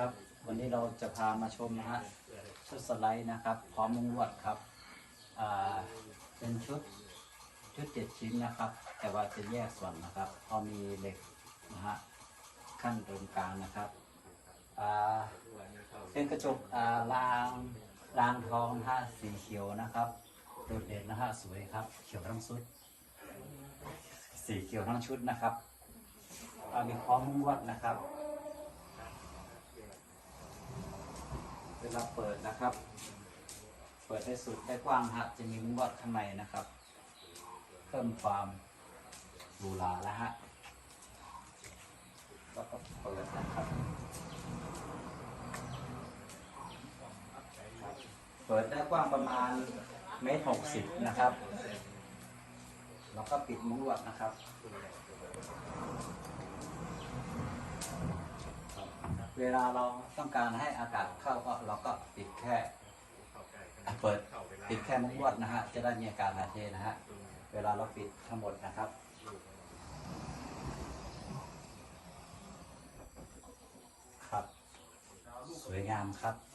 ครับ วันนี้เราจะพามาชมนะฮะชุดสไลด์นะครับ พร้อมมุ้งลวดครับเป็นชุดชุดเจ็ดชิ้นนะครับ แต่ว่าจะแยกส่วนนะครับ พอมีเหล็กนะฮะขั้นตรงกลางนะครับอ่าเป็นกระจกอ่ารางรางทองนะฮะสีเขียวนะครับโดดเด่นนะฮะสวยครับ เขียวทั้งชุด สีเขียวทั้งชุดนะครับมีพร้อมมุ้งลวดนะครับ เวลาเปิดนะครับ เปิดได้สุดได้กว้างฮะจะมีมุ้งลวดข้างในนะครับ เพิ่มความหรูหราแล้วฮะแล้วก็เปิดนะครับ เปิดได้กว้างประมาณเมตรหกสิบนะครับ แล้วก็ปิดมุ้งลวดนะครับ เวลาเราต้องการให้อากาศเข้าก็เราก็ปิดแค่เปิดปิดแค่มุ้งลวดนะฮะ จะได้มีอากาศถ่ายเทนะฮะ เวลาเราปิดทั้งหมดนะครับครับ สวยงามครับ